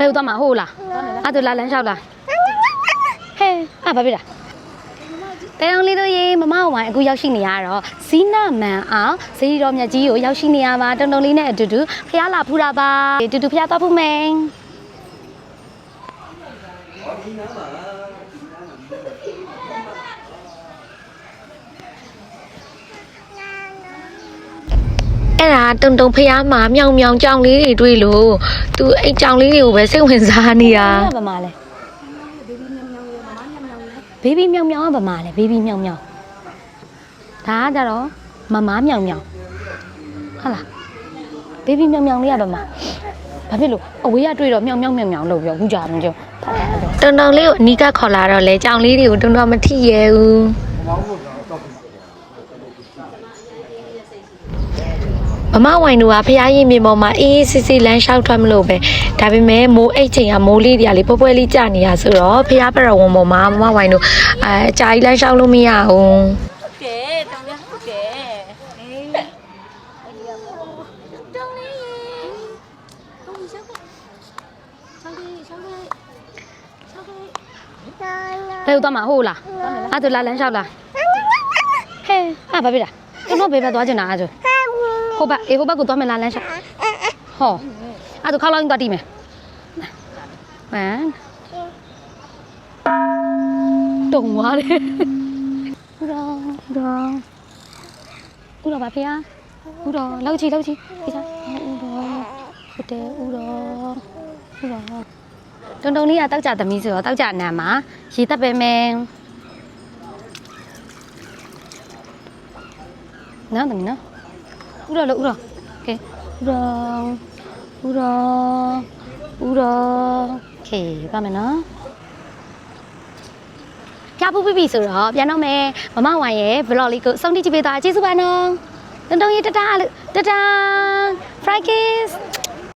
ဘယ်ကိုသွားမှာဟုတ်လားအဲ့ဒါလာလန်းလျှောက်လားဟဲ့အာဘာဖြစ်တာတဲအောင်လေးတို့ရေမမဝိုင်းအခုရောက်ရှိနေရတော့ဇီနာမန်အောင်ဇီရီတော်မြတ်ကြီးကိုရောက်ရှိနေရပါတုံတုံလေးနဲ့အတူတူဖះလာဖူးတာပါတူတူဖះသွားဖူးမယ် အဲ့ဒါတုံတုံဖះမှာမြောင်မြောင်ကြောင်လေးတွေတွေ့လို့သူအဲ့ကြောင်လေးတွေကိုပဲစိတ်ဝင်စားနေရအဲ့ဒါဘာမှလဲဘေဘီမြောင်မြောင်ကဘာမှလဲဘေဘီမြောင်မြောင်ဒါကကြတော့မမားမြောင်မြောင်ဟုတ်လားဘေဘီမြောင်မြောင်လေးကဘာမှဘာဖြစ်လို့အဝေးကတွေ့တော့မြောင်မြောင်မြောင်မြောင်လို့ပြောဘူးကြမကြတုံတုံလေးကိုအနီးကခေါ်လာတော့လေကြောင်လေးတွေကိုတုံတုံမထိရဲဘူး မမဝိုင်တို့ကဖះရင်မြေပေါ်မှာအေးအေးဆေးဆေးလမ်းလျှောက်ထွက်မလို့ပဲဒါပေမဲ့မိုးအိတ်ချိန်ကမိုးလေးတွေကလေပွဲပွဲလေးကြနေရဆိုတော့ဖះပရဝံပေါ်မှာမမဝိုင်တို့အဲအကြာကြီးလမ်းလျှောက်လို့မရဘူးကဲတောင်းရဟုတ်ကဲဟေးတောင်းလေးဟုတ်ပြီရှောက်ရှောက်လေးရှောက်လေးရှောက်လေးဘယ်ကိုသွားမှာဟုတ်လားအဲ့ဒါလာလန်းလျှောက်လားဟဲ့အာဘာဖြစ်တာကျွန်တော်ဘယ်ဘက်သွားချင်တာအဲ့ဒါ ဟိုဘက်အေးဟိုဘက်ကိုသွားမယ်လားလန်းလျှောက်ဟောအဲ့ဒါခေါက်လောက်သွားတီးမယ်ဟမ်တုံသွားတယ်ဦးတော်ဦးတော်ဦးတော်ပါဖေ။ဦးတော်လောက်ချီလောက်ချီဖေးစားဦးတော်ဟုတ်တယ်ဦးတော်ဦးတော်တုံတုံလေးကတောက်ကြသမီးဆိုတော့တောက်ကြနံမှာရေတက်ပဲမယ်နော်သမီးနော် ဥတော်လို့ဥတော်ကဲဥတော်ဥတော်ဥတော်ကဲပါမယ်နော်ပြပူပီပီဆိုတော့ပြန်တော့မယ်မမဝိုင်ရဲ့ vlog လေးကိုစောင့်ကြည့်ပေးသားကျေးဇူးပါနော်တုံတုံရေးတတာလို့တတာ fry kiss